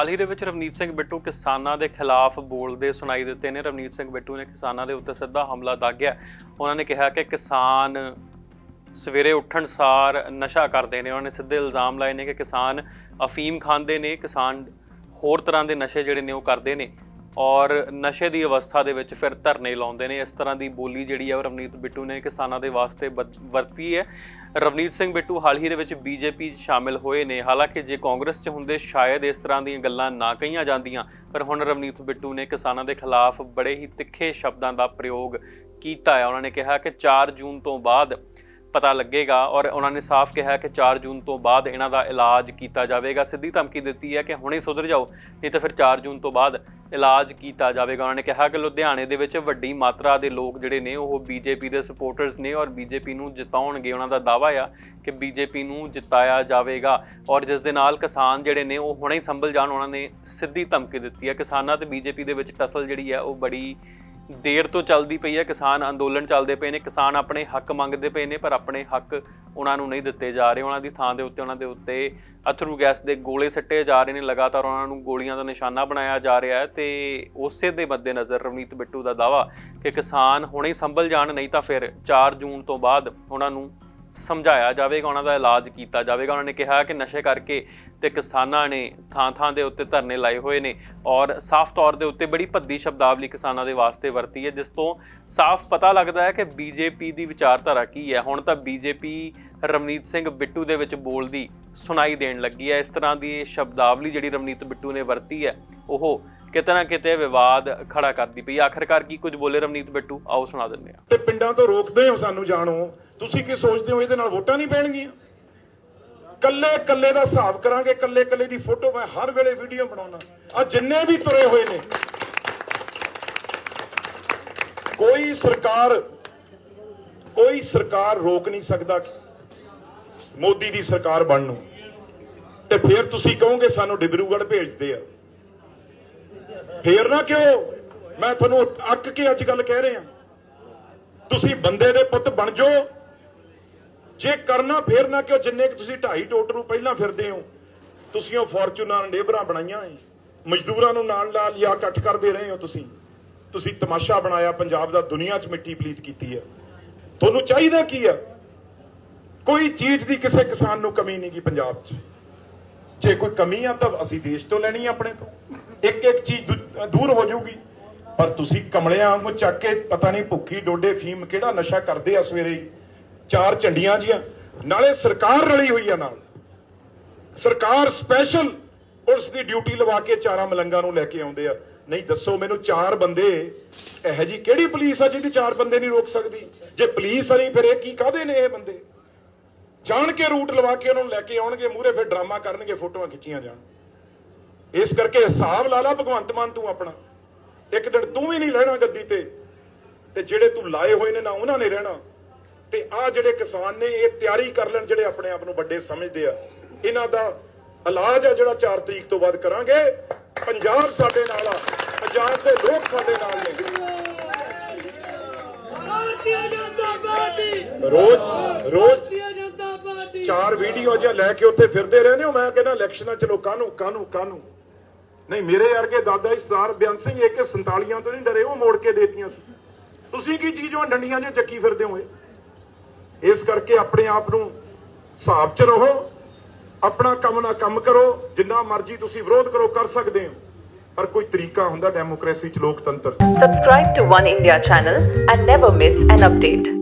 ਹਾਲ ਹੀ ਦੇ ਵਿੱਚ ਰਵਨੀਤ ਸਿੰਘ ਬਿੱਟੂ ਕਿਸਾਨਾਂ ਦੇ ਖਿਲਾਫ ਬੋਲਦੇ ਸੁਣਾਈ ਦਿੱਤੇ ਨੇ। ਰਵਨੀਤ ਸਿੰਘ ਬਿੱਟੂ ਨੇ ਕਿਸਾਨਾਂ ਦੇ ਉੱਤੇ ਸਿੱਧਾ ਹਮਲਾ ਦਾਗਿਆ। ਉਹਨਾਂ ਨੇ ਕਿਹਾ ਕਿ ਕਿਸਾਨ ਸਵੇਰੇ ਉੱਠਣ ਸਾਰ ਨਸ਼ਾ ਕਰਦੇ ਨੇ। ਉਹਨਾਂ ਨੇ ਸਿੱਧੇ ਇਲਜ਼ਾਮ ਲਾਏ ਨੇ ਕਿ ਕਿਸਾਨ ਅਫੀਮ ਖਾਂਦੇ ਨੇ, ਕਿਸਾਨ ਹੋਰ ਤਰ੍ਹਾਂ ਦੇ ਨਸ਼ੇ ਜਿਹੜੇ ਨੇ ਉਹ ਕਰਦੇ ਨੇ। ਔਰ ਨਸ਼ੇ ਦੀ ਅਵਸਥਾ ਦੇ ਵਿੱਚ ਫਿਰ ਧਰਨੇ ਲਾਉਂਦੇ ਨੇ। ਇਸ ਤਰ੍ਹਾਂ ਦੀ ਬੋਲੀ ਜਿਹੜੀ ਆ ਉਹ ਰਵਨੀਤ ਬਿੱਟੂ ਨੇ ਕਿਸਾਨਾਂ ਦੇ ਵਾਸਤੇ ਬਦ- ਵਰਤੀ ਹੈ। ਰਵਨੀਤ ਸਿੰਘ ਬਿੱਟੂ ਹਾਲ ਹੀ ਦੇ ਵਿੱਚ ਬੀਜੇਪੀ 'ਚ ਸ਼ਾਮਿਲ ਹੋਏ ਨੇ। ਹਾਲਾਂਕਿ ਜੇ ਕਾਂਗਰਸ 'ਚ ਹੁੰਦੇ ਸ਼ਾਇਦ ਇਸ ਤਰ੍ਹਾਂ ਦੀਆਂ ਗੱਲਾਂ ਨਾ ਕਹੀਆਂ ਜਾਂਦੀਆਂ, ਪਰ ਹੁਣ ਰਵਨੀਤ ਬਿੱਟੂ ਨੇ ਕਿਸਾਨਾਂ ਦੇ ਖਿਲਾਫ ਬੜੇ ਹੀ ਤਿੱਖੇ ਸ਼ਬਦਾਂ ਦਾ ਪ੍ਰਯੋਗ ਕੀਤਾ ਹੈ। ਉਹਨਾਂ ਨੇ ਕਿਹਾ ਕਿ 4 ਜੂਨ ਤੋਂ ਬਾਅਦ ਪਤਾ ਲੱਗੇਗਾ ਔਰ ਉਹਨਾਂ ਨੇ ਸਾਫ਼ ਕਿਹਾ ਕਿ 4 ਜੂਨ ਤੋਂ ਬਾਅਦ ਇਹਨਾਂ ਦਾ ਇਲਾਜ ਕੀਤਾ ਜਾਵੇਗਾ। ਸਿੱਧੀ ਧਮਕੀ ਦਿੱਤੀ ਹੈ ਕਿ ਹੁਣੇ ਸੁਧਰ ਜਾਓ, ਨਹੀਂ ਤਾਂ ਫਿਰ 4 ਜੂਨ ਤੋਂ ਬਾਅਦ ਇਲਾਜ ਕੀਤਾ ਜਾਵੇਗਾ। ਉਹਨਾਂ ਨੇ ਕਿਹਾ ਕਿ ਲੁਧਿਆਣੇ ਦੇ ਵਿੱਚ ਵੱਡੀ ਮਾਤਰਾ ਦੇ ਲੋਕ ਜਿਹੜੇ ਨੇ, ਉਹ ਬੀਜੇਪੀ ਦੇ ਸਪੋਰਟਰਸ ਨੇ ਔਰ ਬੀਜੇਪੀ ਨੂੰ ਜਿਤਾਉਣਗੇ। ਉਹਨਾਂ ਦਾ ਦਾਅਵਾ ਆ ਕਿ ਬੀਜੇਪੀ ਨੂੰ ਜਿਤਾਇਆ ਜਾਵੇਗਾ ਔਰ ਜਿਸ ਦੇ ਨਾਲ ਕਿਸਾਨ ਜਿਹੜੇ ਨੇ, ਉਹ ਹੁਣੇ ਹੀ ਸੰਭਲ ਜਾਣ। ਉਹਨਾਂ ਨੇ ਸਿੱਧੀ ਧਮਕੀ ਦਿੱਤੀ ਹੈ। ਕਿਸਾਨਾਂ ਤੇ ਬੀਜੇਪੀ ਦੇ ਵਿੱਚ ਟਸਲ ਜਿਹੜੀ ਹੈ, ਉਹ ਬੜੀ ਦੇਰ ਤੋਂ ਚੱਲਦੀ ਪਈ ਹੈ, ਕਿਸਾਨ ਅੰਦੋਲਨ ਚੱਲਦੇ ਪਏ ਨੇ, ਕਿਸਾਨ ਆਪਣੇ ਹੱਕ ਮੰਗਦੇ ਪਏ ਨੇ, ਪਰ ਆਪਣੇ ਹੱਕ ਉਹਨਾਂ ਨੂੰ ਨਹੀਂ ਦਿੱਤੇ ਜਾ ਰਹੇ। ਉਹਨਾਂ ਦੀ ਥਾਂ ਦੇ ਉੱਤੇ, ਉਹਨਾਂ ਦੇ ਉੱਤੇ ਅਥਰੂ ਗੈਸ ਦੇ ਗੋਲੇ ਸੱਟੇ ਜਾ ਰਹੇ ਨੇ, ਲਗਾਤਾਰ ਉਹਨਾਂ ਨੂੰ ਗੋਲੀਆਂ ਦਾ ਨਿਸ਼ਾਨਾ ਬਣਾਇਆ ਜਾ ਰਿਹਾ ਹੈ ਤੇ ਉਸੇ ਦੇ ਮੱਦੇਨਜ਼ਰ ਰਵਨੀਤ ਬਿੱਟੂ ਦਾ ਦਾਵਾ ਕਿ ਕਿਸਾਨ ਹੁਣੇ ਸੰਭਲ ਜਾਣ, ਨਹੀਂ ਤਾਂ ਫਿਰ 4 ਜੂਨ ਤੋਂ ਬਾਅਦ ਉਹਨਾਂ ਨੂੰ ਸਮਝਾਇਆ ਜਾਵੇਗਾ, ਉਹਨਾਂ ਦਾ ਇਲਾਜ ਕੀਤਾ ਜਾਵੇਗਾ। ਉਹਨਾਂ ਨੇ ਕਿਹਾ ਕਿ ਨਸ਼ੇ ਕਰਕੇ ਤੇ ਕਿਸਾਨਾਂ ਨੇ ਥਾਂ-ਥਾਂ ਦੇ ਉੱਤੇ ਧਰਨੇ ਲਾਏ ਹੋਏ ਨੇ ਔਰ ਸਾਫ਼ ਤੌਰ ਦੇ ਉੱਤੇ ਬੜੀ ਭੱਦੀ ਸ਼ਬਦਾਵਲੀ ਕਿਸਾਨਾਂ ਦੇ ਵਾਸਤੇ ਵਰਤੀ ਹੈ, ਜਿਸ ਤੋਂ ਸਾਫ਼ ਪਤਾ ਲੱਗਦਾ ਹੈ ਕਿ ਬੀਜੇਪੀ ਦੀ ਵਿਚਾਰਧਾਰਾ ਕੀ ਹੈ। ਹੁਣ ਤਾਂ ਬੀਜੇਪੀ ਰਵਨੀਤ ਸਿੰਘ ਬਿੱਟੂ ਦੇ ਵਿੱਚ ਬੋਲਦੀ ਸੁਣਾਈ ਦੇਣ ਲੱਗੀ ਹੈ। ਇਸ ਤਰ੍ਹਾਂ ਦੀ ਸ਼ਬਦਾਵਲੀ ਜਿਹੜੀ ਰਵਨੀਤ ਬਿੱਟੂ ਨੇ ਵਰਤੀ ਹੈ, ਉਹ ਕਿਤੇ ਨਾ ਕਿਤੇ ਵਿਵਾਦ ਖੜਾ ਕਰਦੀ ਪਈ ਆਖਰਕਾਰ ਕੀ ਕੁਝ ਬੋਲੇ ਰਵਨੀਤ ਬਿੱਟੂ? ਆਓ ਸੁਣਾ ਦਿੰਦੇ ਹਾਂ। ਤੇ ਪਿੰਡਾਂ ਤੋਂ ਰੋਕਦੇ ਹੋ ਸਾਨੂੰ ਜਾਣੋ ਤੁਸੀਂ ਕੀ ਸੋਚਦੇ ਹੋ ਇਹਦੇ ਨਾਲ ਵੋਟਾਂ ਨਹੀਂ ਪੈਣਗੀਆਂ? ਕੱਲੇ ਕੱਲੇ ਦਾ ਹਿਸਾਬ ਕਰਾਂਗੇ ਕੱਲੇ ਕੱਲੇ ਦੀ ਫੋਟੋ ਮੈਂ ਹਰ ਵੇਲੇ ਵੀਡੀਓ ਬਣਾਉਣਾ। ਆ ਜਿੰਨੇ ਵੀ ਤੁਰੇ ਹੋਏ ਨੇ, ਕੋਈ ਸਰਕਾਰ ਕੋਈ ਸਰਕਾਰ ਰੋਕ ਨਹੀਂ ਸਕਦਾ ਮੋਦੀ ਦੀ ਸਰਕਾਰ ਬਣਨ। ਨੂੰ ਤੇ ਫਿਰ ਤੁਸੀਂ ਕਹੋਗੇ ਸਾਨੂੰ ਡਿਬਰੂਗੜ੍ਹ ਭੇਜਦੇ ਆ। ਫੇਰ ਨਾ ਕਿਉਂ? ਮੈਂ ਤੁਹਾਨੂੰ ਅੱਕ ਕੇ ਅੱਜ ਗੱਲ ਕਹਿ ਰਿਹਾ। ਤੁਸੀਂ ਬੰਦੇ ਦੇ ਪੁੱਤ ਬਣ ਜਾਓ। ਜੇ ਕਰਨਾ ਫੇਰ ਨਾ ਕਿਉਂ? ਜਿੰਨੇ ਕਿ ਤੁਸੀਂ ਢਾਈ ਟੋਟ ਨੂੰ ਪਹਿਲਾਂ ਫਿਰਦੇ ਹੋ, ਤੁਸੀਂ ਉਹ ਫੋਰਚੂਨਰ ਲੇਬਰਾਂ ਬਣਾਈਆਂ ਏ ਮਜ਼ਦੂਰਾਂ ਨੂੰ ਨਾਲ ਨਾਲ ਲਿਆ ਇਕੱਠ ਕਰਦੇ ਰਹੇ ਹੋ ਤੁਸੀਂ। ਤੁਸੀਂ ਤਮਾਸ਼ਾ ਬਣਾਇਆ, ਪੰਜਾਬ ਦਾ ਦੁਨੀਆ 'ਚ ਮਿੱਟੀ ਪਲੀਤ ਕੀਤੀ ਹੈ। ਤੁਹਾਨੂੰ ਚਾਹੀਦਾ ਕੀ ਹੈ? ਕੋਈ ਚੀਜ਼ ਦੀ ਕਿਸੇ ਕਿਸਾਨ ਨੂੰ ਕਮੀ ਨਹੀਂ ਗੀ ਪੰਜਾਬ 'ਚ। ਜੇ ਕੋਈ ਕਮੀ ਆ ਤਾਂ ਅਸੀਂ ਦੇਸ਼ ਤੋਂ ਲੈਣੀ ਆ ਆਪਣੇ ਤੋਂ। ਇੱਕ ਇੱਕ ਚੀਜ਼ ਦੂ- ਦੂਰ ਹੋ ਜਾਊਗੀ। ਪਰ ਤੁਸੀਂ ਕਮਲਿਆਂ ਵਾਂਗੂ ਚੱਕ ਕੇ ਪਤਾ ਨਹੀਂ ਭੁੱਖੀ ਡੋਡੇ ਫੀਮ ਕਿਹੜਾ ਨਸ਼ਾ ਕਰਦੇ ਆ ਸਵੇਰੇ ਚਾਰ ਝੰਡੀਆਂ ਜੀਆਂ, ਨਾਲੇ ਸਰਕਾਰ ਰਲੀ ਹੋਈ ਆ ਨਾਲ। ਸਰਕਾਰ ਸਪੈਸ਼ਲ ਪੁਲਿਸ ਦੀ ਡਿਊਟੀ ਲਵਾ ਕੇ ਚਾਰਾਂ ਮਲੰਗਾਂ ਨੂੰ ਲੈ ਕੇ ਆਉਂਦੇ ਆ। ਨਹੀਂ, ਦੱਸੋ ਮੈਨੂੰ ਚਾਰ ਬੰਦੇ, ਇਹੋ ਜੀ ਕਿਹੜੀ ਪੁਲਿਸ ਆ ਜਿਹਦੀ ਚਾਰ ਬੰਦੇ ਨਹੀਂ ਰੋਕ ਸਕਦੀ? ਜੇ ਪੁਲਿਸ ਨਹੀਂ ਫਿਰ ਇਹ ਕੀ ਕਾਹਦੇ ਨੇ ਇਹ ਬੰਦੇ? ਜਾਣ ਕੇ ਰੂਟ ਲਵਾ ਕੇ ਉਹਨਾਂ ਨੂੰ ਲੈ ਕੇ ਆਉਣਗੇ, ਮੂਹਰੇ ਫਿਰ ਡਰਾਮਾ ਕਰਨਗੇ, ਫੋਟੋਆਂ ਖਿੱਚੀਆਂ ਜਾਣ। ਇਸ ਕਰਕੇ ਹਿਸਾਬ ਲਾ ਲਾ ਭਗਵੰਤ ਮਾਨ ਤੂੰ ਆਪਣਾ। ਇੱਕ ਦਿਨ ਤੂੰ ਵੀ ਨਹੀਂ ਰਹਿਣਾ ਗੱਦੀ ਤੇ ਤੇ ਜਿਹੜੇ ਤੂੰ ਲਾਏ ਹੋਏ ਨੇ ਨਾ ਉਹਨਾਂ ਨੇ ਰਹਿਣਾ। ਤੇ ਆ ਜਿਹੜੇ ਕਿਸਾਨ ਨੇ ਇਹ ਤਿਆਰੀ ਕਰ ਲੈਣ ਜਿਹੜੇ ਆਪਣੇ ਆਪ ਨੂੰ ਵੱਡੇ ਸਮਝਦੇ ਆ। ਇਹਨਾਂ ਦਾ ਇਲਾਜ ਆ ਜਿਹੜਾ 4 ਤਰੀਕ ਤੋਂ ਬਾਅਦ ਕਰਾਂਗੇ। ਪੰਜਾਬ ਸਾਡੇ ਨਾਲ ਆ ਪੰਜਾਬ ਦੇ ਲੋਕ ਸਾਡੇ ਨਾਲ ਨੇ। ਰੋਜ਼ ਰੋਜ਼ ਚਾਰ ਵੀਡੀਓ ਜਿਹਾ ਲੈ ਕੇ ਉੱਥੇ ਫਿਰਦੇ ਰਹਿੰਦੇ ਹੋ ਮੈਂ ਕਹਿੰਦਾ ਇਲੈਕਸ਼ਨਾਂ ਚ ਲੋਕਾਂ ਨੂੰ ਕਾਹਨੂੰ ਕਾਹਨੂੰ? ਨਹੀਂ ਮੇਰੇ ਵਰਗੇ ਦਾਦਾ ਜੀ ਸਰਦਾਰ ਬਿਆਨ ਸਿੰਘ ਇੱਕ 47 ਤੋਂ ਨਹੀਂ ਡਰੇ ਉਹ ਮੋੜ ਕੇ ਦੇਤੀਆਂ ਸੀ। ਤੁਸੀਂ ਕੀ ਚੀਜ਼ ਉਹ ਡੰਡੀਆਂ 'ਚ ਚੱਕੀ ਫਿਰਦੇ ਹੋਏ? ਇਸ ਕਰਕੇ ਆਪਣੇ ਆਪ ਨੂੰ ਹਿਸਾਬ 'ਚ ਰਹੋ, ਆਪਣਾ ਕੰਮ ਨਾ ਕੰਮ ਕਰੋ, ਜਿੰਨਾ ਮਰਜ਼ੀ ਤੁਸੀਂ ਵਿਰੋਧ ਕਰੋ, ਕਰ ਸਕਦੇ ਹੋ ਪਰ ਕੋਈ ਤਰੀਕਾ ਹੁੰਦਾ ਡੈਮੋਕ੍ਰੇਸੀ 'ਚ ਲੋਕਤੰਤਰ 'ਚ Subscribe to One India channel and never miss an.